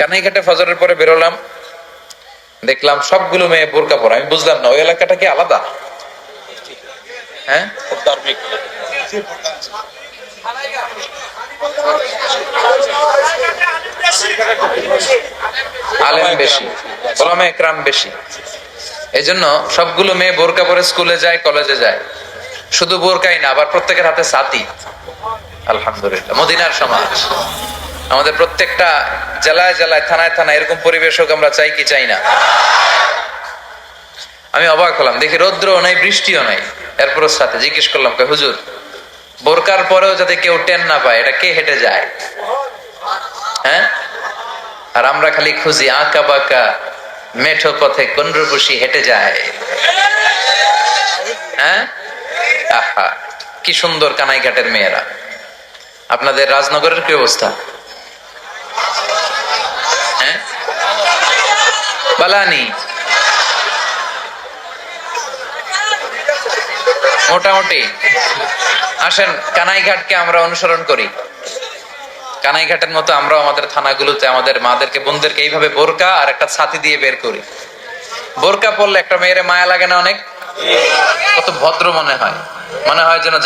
কানাইঘাটে ফজরের পরে বেরোলাম দেখলাম সবগুলো মেয়ে বোরকা পরা। আমি বুঝলাম না ওই এলাকাটা কি আলাদা? হ্যাঁ? ধার্মিক। আলেম বেশি ওলামা একরাম বেশি। এই জন্য সবগুলো মেয়ে বোরকা পরে স্কুলে যায় কলেজে যায়। শুধু বোরকাই না আবার প্রত্যেকের হাতে সাথী আলহামদুলিল্লাহ মদিনার সমাজ। আমাদের প্রত্যেকটা জেলায় জেলায় থানায় থানায় এরকম পরিবেশ হোক আমরা চাই কি চাই না। আমি অবাক হলাম দেখি রৌদ্রও নাই বৃষ্টিও নাই এরপর সাথে জিজ্ঞেস করলাম কই, হুজুর বোরকার পরেও যাতে কেউ টেন না পায় এটা কে হেঁটে যায়? হ্যাঁ? আর আমরা খালি খুঁজি আঁকা বাঁকা মেঠো পথে কন্ড্রপুষি হেঁটে যায়। হ্যাঁ? আহা কি সুন্দর কানাইঘাটের মেয়েরা। আপনাদের রাজনগরের কি অবস্থা? বালানি। মোটামুটি। আসেন, কানাইঘাটকে আমরা অনুসরণ করি। কানাইঘাটের মতো আমরা আমাদের থানাগুলোতে আমাদের মাদেরকে, বোনদেরকে এইভাবে বোরকা আর একটা ছাতি দিয়ে বের করি। বোরকা পরলে একটা মেয়ের মায়া লাগে না অনেক? কত ভদ্র মনে হয়। মনে হয় যেন